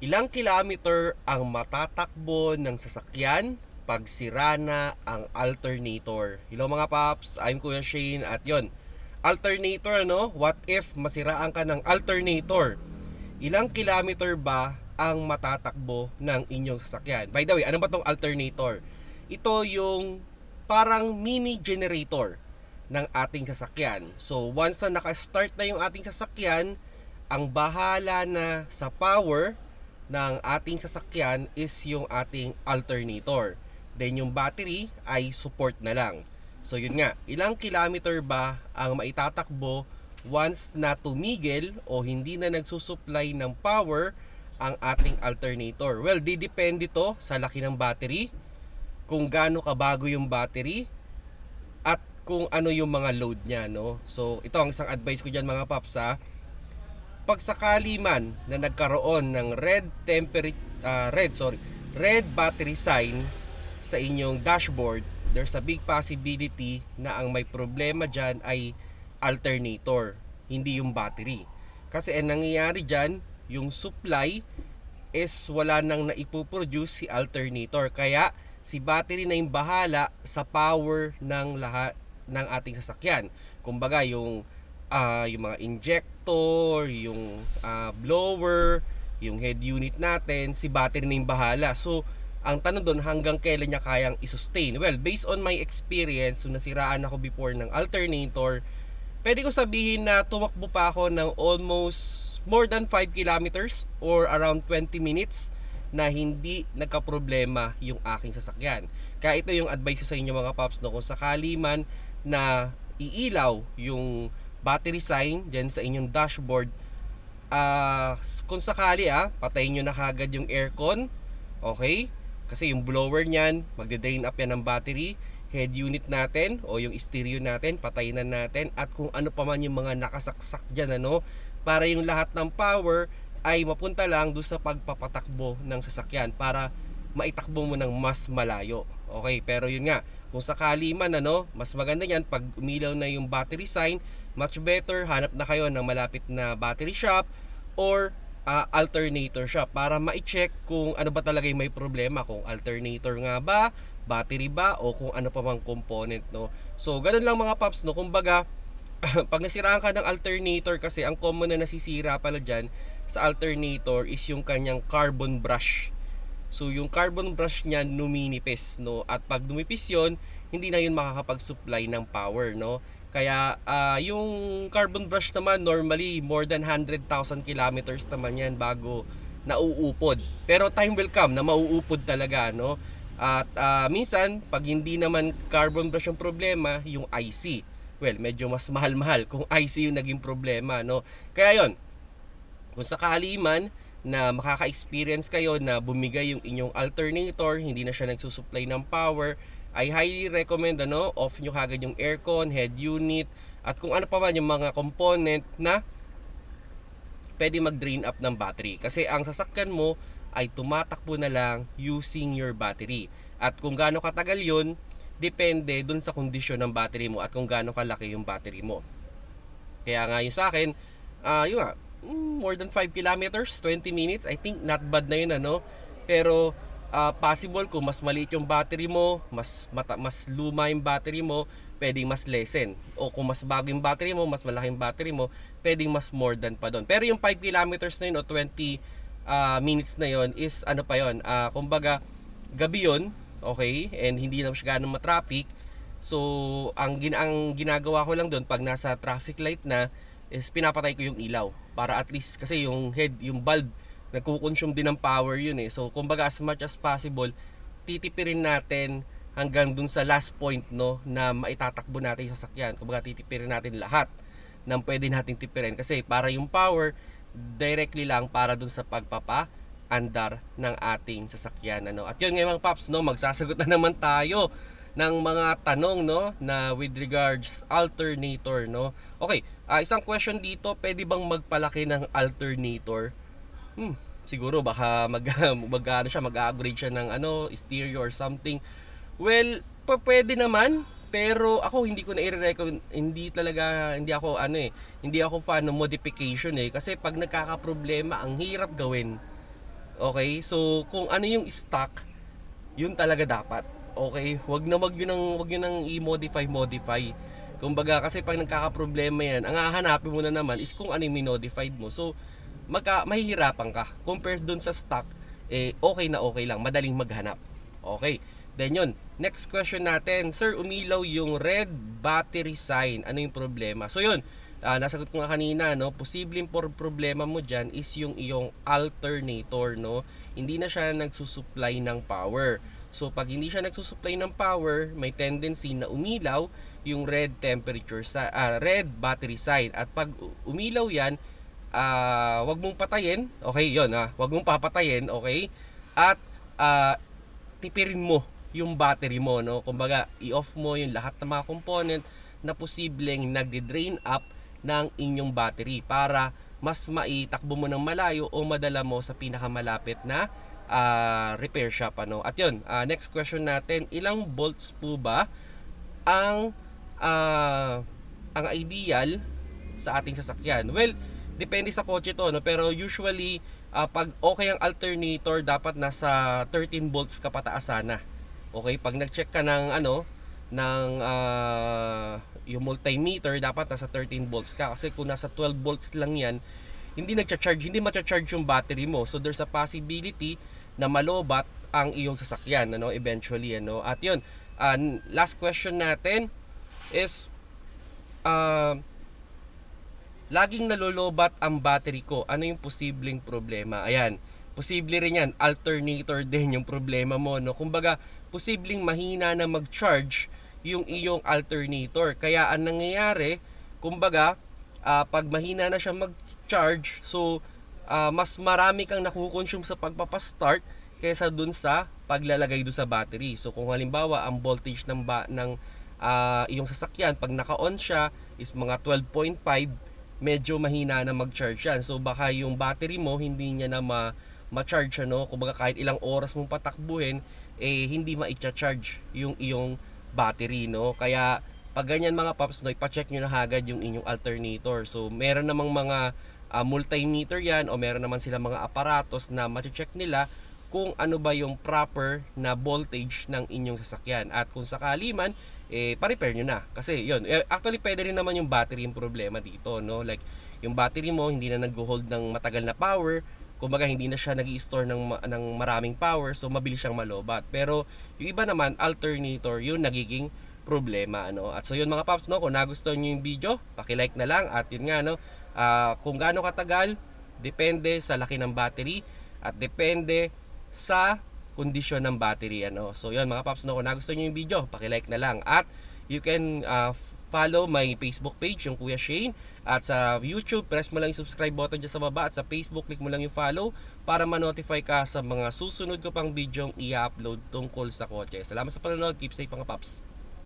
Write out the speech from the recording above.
Ilang kilometer ang matatakbo ng sasakyan pag sira na ang alternator? Hello mga paps, I'm Kuya Shane at yon alternator no? What if masiraan ka ng alternator? Ilang kilometer ba ang matatakbo ng inyong sasakyan? By the way, ano ba tong alternator? Ito yung parang mini generator ng ating sasakyan. So once na naka-start na yung ating sasakyan, ang bahala na sa power ng ating sasakyan is yung ating alternator. Then yung battery ay support na lang. So yun nga, ilang kilometer ba ang maitatakbo once na tumigil o hindi na nagsusupply ng power ang ating alternator? Well, didepende to sa laki ng battery, kung gaano kabago yung battery, at kung ano yung mga load niya, no? So, ito ang isang advice ko dyan mga paps, ha? Pag sakali man na nagkaroon ng red temperature, red, sorry, red battery sign sa inyong dashboard, there's a big possibility na ang may problema dyan ay alternator, hindi yung battery. Kasi ang nangyayari dyan, yung supply is wala nang naipoproduce si alternator. Kaya si battery na yung bahala sa power ng lahat ng ating sasakyan. Kumbaga yung ah, yung mga injector, yung ah, blower, yung head unit natin, si battery na yung bahala. So, ang tanong doon hanggang kailan niya kayang i-sustain. Well, based on my experience, so nasiraan ako before ng alternator, pwede ko sabihin na tumakbo pa ako ng almost more than 5 kilometers or around 20 minutes na hindi nagka-problema yung aking sasakyan. Kaya ito yung advice sa inyo mga paps no kung sakali man na iilaw yung battery sign dyan sa inyong dashboard. Ah kung sakali ah patayin nyo na kagad yung aircon. Okay? Kasi yung blower niyan magde-drain up yan ng battery. Head unit natin o yung stereo natin patayin na natin. At kung ano pa man yung mga nakasaksak dyan ano para yung lahat ng power ay mapunta lang doon sa pagpapatakbo ng sasakyan para maitakbo mo ng mas malayo. Okay, pero yun nga, kung sakali man ano, mas maganda yan pag umilaw na yung battery sign, much better hanap na kayo ng malapit na battery shop or ah, alternator shop para ma-check kung ano ba talaga yung may problema, kung alternator nga ba, battery ba o kung ano pa mang component no. So, ganun lang mga paps no, kumbaga pag nasiraan ka ng alternator kasi ang common na nasisira pala dyan sa alternator is yung kanyang carbon brush. So yung carbon brush niya numinipis no at pag dumipis yon hindi na yun makakapag-supply ng power no. Kaya ah, yung carbon brush naman normally more than 100,000 kilometers naman yan bago nauupod. Pero time will come na mauupod talaga no. At ah, minsan pag hindi naman carbon brush yung problema, yung IC well, medyo mas mahal-mahal kung IC yung naging problema, no? Kaya yon kung sakali man na makaka-experience kayo na bumigay yung inyong alternator, hindi na siya nagsusupply ng power, I highly recommend ano, off nyo kagad yung aircon, head unit, at kung ano pa man yung mga component na pwede mag-drain up ng battery. Kasi ang sasakyan mo ay tumatakbo na lang using your battery. At kung gaano katagal yun, depende dun sa kondisyon ng battery mo at kung gaano kalaki yung battery mo. Kaya nga yung sa akin, ah yun nga, more than 5 kilometers, 20 minutes, I think not bad na yun ano. Pero ah, possible kung mas maliit yung battery mo, mas mata, mas luma yung battery mo, pwedeng mas lessen. O kung mas bago yung battery mo, mas malaking battery mo, pwedeng mas more than pa doon. Pero yung 5 kilometers na yun o 20 ah, minutes na yun is ano pa yun, ah, kumbaga gabi yun, okay, and hindi na siya ganun matraffic. So, ang, gin ang ginagawa ko lang doon pag nasa traffic light na is pinapatay ko yung ilaw para at least kasi yung head, yung bulb nagko-consume din ng power yun eh. So, kumbaga as much as possible, titipirin natin hanggang dun sa last point no na maitatakbo natin yung sasakyan. Kumbaga titipirin natin lahat ng pwede nating tipirin kasi para yung power directly lang para dun sa pagpapa andar ng ating sasakyan ano. At yun ngayon mga paps no, magsasagot na naman tayo ng mga tanong no na with regards alternator no. Okay, ah, isang question dito, pwede bang magpalaki ng alternator? Hmm, siguro baka mag mag ano siya, mag-upgrade siya ng ano, stereo or something. Well, pwede naman, pero ako hindi ko na i-recommend, hindi talaga, hindi ako ano eh, hindi ako fan ng modification eh. Kasi pag nagkakaproblema, ang hirap gawin Okay? So, kung ano yung stock, yun talaga dapat. Okay? Huwag na wag yun ang wag yun ang i-modify modify. Kumbaga kasi pag nagkakaproblema yan, ang hahanapin mo na naman is kung ano yung minodified mo. So, magka, mahihirapan ka. Compared dun sa stock, eh, okay na okay lang. Madaling maghanap. Okay. Then yun, next question natin. Sir, umilaw yung red battery sign. Ano yung problema? So yun, ah, nasagot ko nga kanina, no? Posibleng por problema mo dyan is yung iyong alternator, no? Hindi na siya nagsusupply ng power. So pag hindi siya nagsusupply ng power, may tendency na umilaw yung red temperature sa ah, red battery sign. At pag umilaw 'yan, ah wag mong patayin. Okay, 'yon ah. Wag mong papatayin, okay? At ah, tipirin mo yung battery mo, no? Kumbaga, i-off mo yung lahat ng mga component na posibleng nagde-drain up ng inyong battery para mas maitakbo mo ng malayo o madala mo sa pinakamalapit na ah, repair shop ano. At yun, ah, next question natin, ilang volts po ba ang ah, ang ideal sa ating sasakyan? Well, depende sa kotse to, no? pero usually ah, pag okay ang alternator, dapat nasa 13 volts ka pataas sana. Okay, pag nag-check ka ng ano, ng ah, yung multimeter, dapat nasa 13 volts ka. Kasi kung nasa 12 volts lang yan, hindi nagcha-charge, hindi matcha-charge yung battery mo. So there's a possibility na malobat ang iyong sasakyan ano eventually ano. At yun, ah, last question natin is ah, laging nalolobat ang battery ko. Ano yung posibleng problema? Ayan, posible rin yan. Alternator din yung problema mo. No? Kumbaga, posibleng mahina na mag-charge yung iyong alternator. Kaya ang nangyayari, kumbaga, ah, pag mahina na siya mag-charge, so ah, mas marami kang nakukonsume sa pagpapastart kaysa dun sa paglalagay dun sa battery. So kung halimbawa ang voltage ng ba ng ah, iyong sasakyan pag naka-on siya is mga 12.5 medyo mahina na mag-charge yan. So baka yung battery mo hindi niya na ma ma-charge ano, kumbaga kahit ilang oras mong patakbuhin eh hindi ma-charge yung iyong battery no. Kaya pag ganyan mga paps no, ipa-check niyo na agad yung inyong alternator. So meron namang mga ah, multimeter yan o meron naman sila mga aparatos na ma-check nila kung ano ba yung proper na voltage ng inyong sasakyan. At kung sakali man, eh, pa-repair nyo na. Kasi, yun, eh, actually, pwede rin naman yung battery yung problema dito, no? Like, yung battery mo, hindi na nag-hold ng matagal na power, kumbaga hindi na siya nag store ng, ng maraming power, so mabilis siyang malobat. Pero, yung iba naman, alternator, yun nagiging problema, ano? At so, yun mga paps, no? Kung nagustuhan nyo yung video, paki-like na lang. At yun nga, no? ah, kung gaano katagal, depende sa laki ng battery at depende sa kondisyon ng battery ano. So yun mga paps no, kung nagustuhan niyo yung video, paki-like na lang at you can uh, follow my Facebook page yung Kuya Shane at sa YouTube press mo lang yung subscribe button dyan sa baba at sa Facebook click mo lang yung follow para ma-notify ka sa mga susunod ko pang video i-upload tungkol sa kotse. Salamat sa panonood, keep safe mga paps.